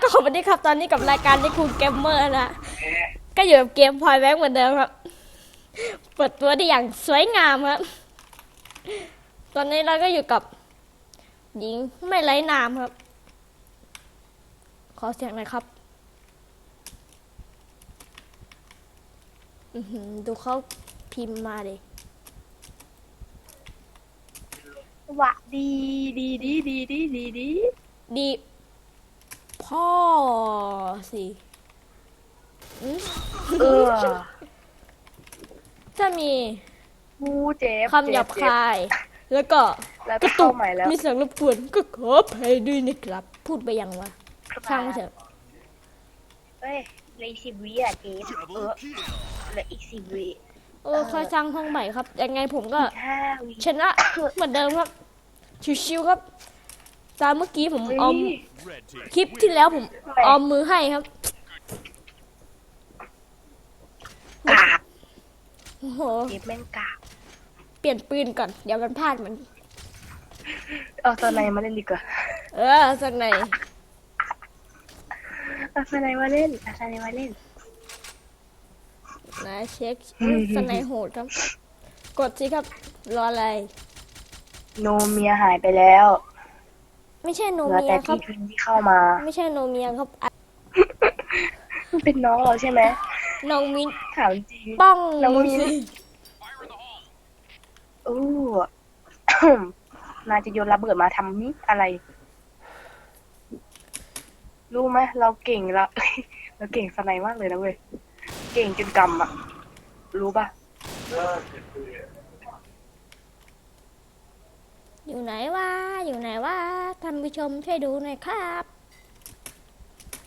ก็สวัสดีครับตอนนี้กับรายการที่คุณเกมเมอร์นะก็อยู่กับเกมพอยแบงค์เหมือนเดิมครับ เปิดตัวได้อย่างสวยงามครับ ตอนนี้เราก็อยู่กับหญิงไม่ไร้นามครับ ขอเสียงหน่อยครับอือหือดูเขาพิมพ์มาดิวะดีดีดีดีดีดีดีดี พ่อสิอืมเออถ้ามีมูเจ็บคำหยาบเจ็คาย แล้วก็แล้วกก็ระตุเข้ากใหม่แล้วมีเสียงรบกวนก็ขออภัยด้วยนะครับ พูดไปยังวะช่างมันเถอะเฮ้ยเหลยสิบวิอะเจ๊เออเหลืออีกสิบวิเออค่อยสร้างห้องใหม่ครับ ยังไงผมก็ห้าวิชนะเหมือนเดิมครับ ชิวๆครับ ตามเมื่อกี้ผมเฮ้ยออมคลิปที่แล้วผมทำไมออมมือให้ครับกากโอ้โหเจ็บแม่งกากเปลี่ยนปืนก่อนเดี๋ยวมันพลาดเหมือนเอาตอนไหนมาเล่นดีกว่าเออสักไหนอยเอาตอนไหนมาเล่นเอาตอนไหนมาเล่นนะเช็คสกไหนอยโหดครับ กดสิครับรออะไร โนเมียหายไปแล้ว ไม่ใช่โนเหลือเมียแต่ครัพี่บพิมพ์ที่เข้ามา ไม่ใช่โนเมียครับอะมันเป็นน้องเราใช่ไหมน้องมิ้นถามจริง ป้องน้องมิ้นสิอู้ นายจะโยนระเบิดมาทำนี่อะไร รู้ไหมเราเก่งละ เราเก่งสไนมากเลยนะเว้ย เก่งจนกำอะรู้ปะอ อยู่ไหนวะ อยู่ไหนวะ ท่านผู้ชมช่วยดูหน่อยครับ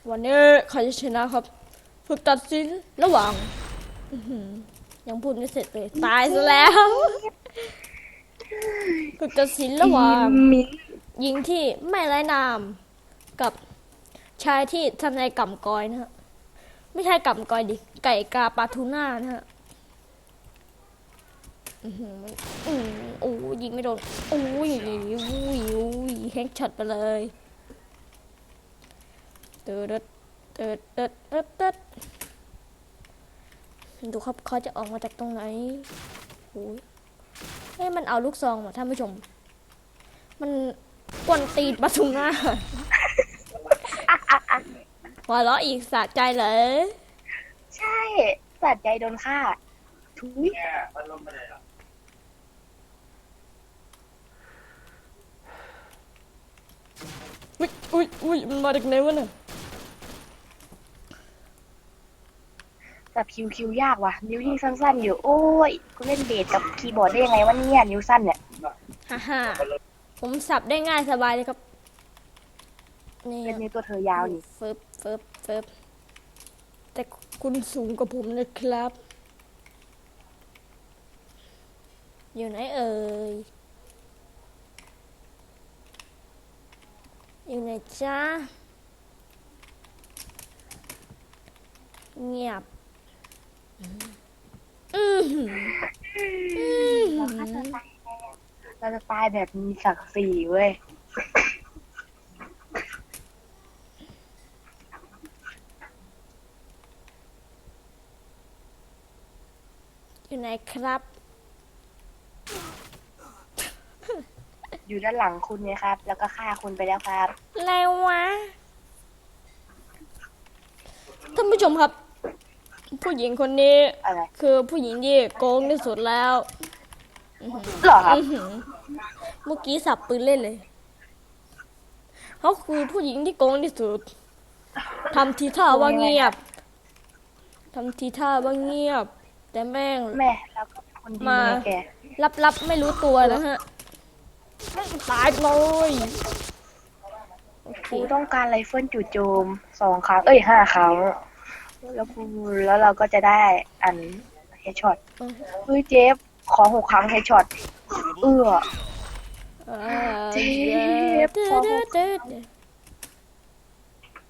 วันนี้ใครจะชนะครับฝึกตัดสินระหว่างอื้อหือยังพูดไม่เสร็จเลย ตายซะแล้วฝึกตัดสินระหว่าง มิ้นหญิงที่ไม่ไร้นามกับชายที่ทำในก่ำกอยนะฮะ ไม่ใช่ก่ำกอยดิ ไก่กาปลาทูน่านะฮะ โอ้ยยิงไม่โดนโอ้ยอุ้ยอุ้ยแฮกช็อตไปเลยเติร์ดเติร์ดเติร์ดเติร์ดเติร์ดดูครับเขาจะออกมาจากตรงไหนโอ้ยเฮ้มันเอาลูกซองมาท่านผู้ชม มันกวนตีนปลาทูน่าหัวเราะอีกสะใจเลย ใช่สัตว์ใจโดนฆ่าทุยอุ้ ยอุ้ยอุ้ยมันมาจากไหนวะเนี่ยแต่คิวคิวยากว่ะ นิ้วยิ่งสั้นๆ อยู่ โอ้ยกูเล่นเบสกับคีย์บอร์ดได้ยังไงวะเนี่ยนิ้วสั้นเนี่ยฮ่าฮ่าผมสับได้ง่ายสบายเลยครับ นี่เป็นนิ้วตัวเธอยาวนี่เฟิบเฟิบเฟิบแต่คุณสูงกว่าผมนะครับ อยู่ไหนเอ่ย อยู่ไหนจ้าเงียบ อือหืออือหือเราจะตายแบบมีศักดิ์ศรีเว้ย อยู่ไหนครับ อยู่ด้านหลังคุณเนี่ยครับ แล้วก็ฆ่าคุณไปแล้วครับอะไรวะท่านผู้ชมครับ ผู้หญิงคนนี้อะไรคือผู้หญิงที่โกงที่สุดแล้วเหรอครับอื้อหือเมื่อกี้สับปืนเล่นเลยเขาคือผู้หญิงที่โกงที่สุดทำทีท่าว่าเงียบทำทีท่าว่าเงียบ แต่แม่ง แม่เราก็เป็นคนดีมาไงแก ลับๆ ไม่รู้ตัวนะฮะแม่ง ตายเลยโอเคกูต้องการไรเฟิลจู่โจมสองครั้งเอ้ยห้าครั้งแล้วกูแล้วเราก็จะได้อันเฮดช็อตเฮ้ยเจฟขอหกครั้งเฮดช็อตเอื้ออ่าเจ็บเด้อเด้อเด้อเด้อ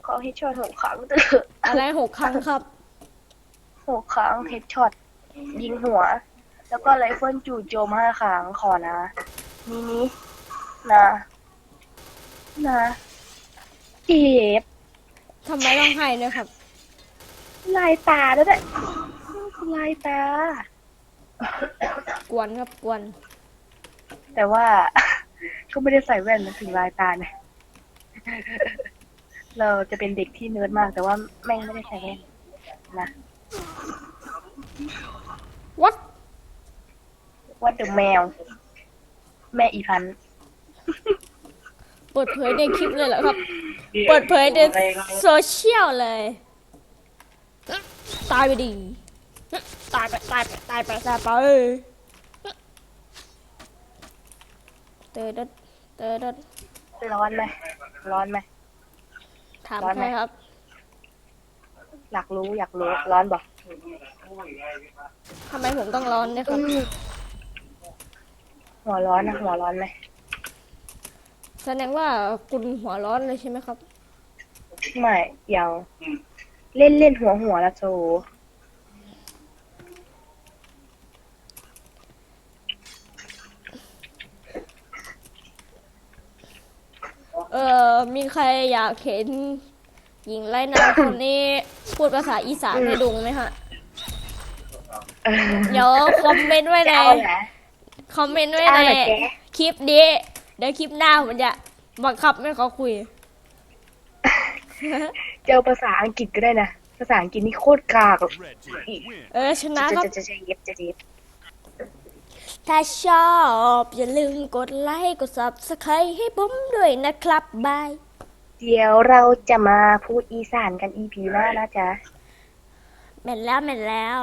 ขอเฮดช็อตหกครั้งเถอะอะไรหกครั้งครับหกครั้งเฮดช็อตยิงหัว แล้วก็ไรเฟิลจู่โจมห้าครั้งขอนะ นี่นี้นะนะเจฟำไมต้องให้ด้วยครับ ลายตาแล้วเนี่ยลายตา กวนครับกวน แต่ว่า ก็ไม่ได้ใส่แว่นนะถึงลายตาเนี่ยเราจะเป็นเด็กที่เนิร์ดมาก แต่ว่าแม่งไม่ได้ใส่แว่นนะวัดว่าเดอะแมว แม่อีพันธุ์เปิดเผยในคลิปเลยเหรอครับ เปิดเผยในโซเชียลเลย ตายไปดี ตายไปตายไปตายไปตายไปเตอร์ดดเตอร์ดดร้อนไหมร้อนไหม ถามร้อนไหใคมรครับ อยากรู้อยากรู้ร้อนบอกทำไมผมต้องร้อนด้วยครับ หัวร้อนนะหัวร้อนไหมแสดงว่าคุณหัวร้อนเลยใช่ไหมครับ ไม่ยังเล่นเล่นหัวหัวละโจเออมีใครอยากเห็นหญิงไร้นามคนนี้พูดภาษาอีสานให้ดุงไหมฮะเออเดี๋ยวคอมเมนต์ไว้ใน จะเอาเหรอ คอมเมนต์ไว้จะเอาในเหรอแกคลิปนี้ เดี๋ยวคลิปหน้าผมจะบังคับให้เขาคุย เจอภาษาอังกฤษก็ได้นะ ภาษาอังกฤษนี่โคตรกากอะ Red team win. เออชนะจะครับจะจะจะเย็บจะเย็บถ้าชอบ อย่าลืมกดไลค์กด subscribe ให้ผมด้วยนะครับบาย เดี๋ยวเราจะมาพูดอีสานกันอีพีหน้านะจ๊ะแม่นแล้วแม่นแล้ว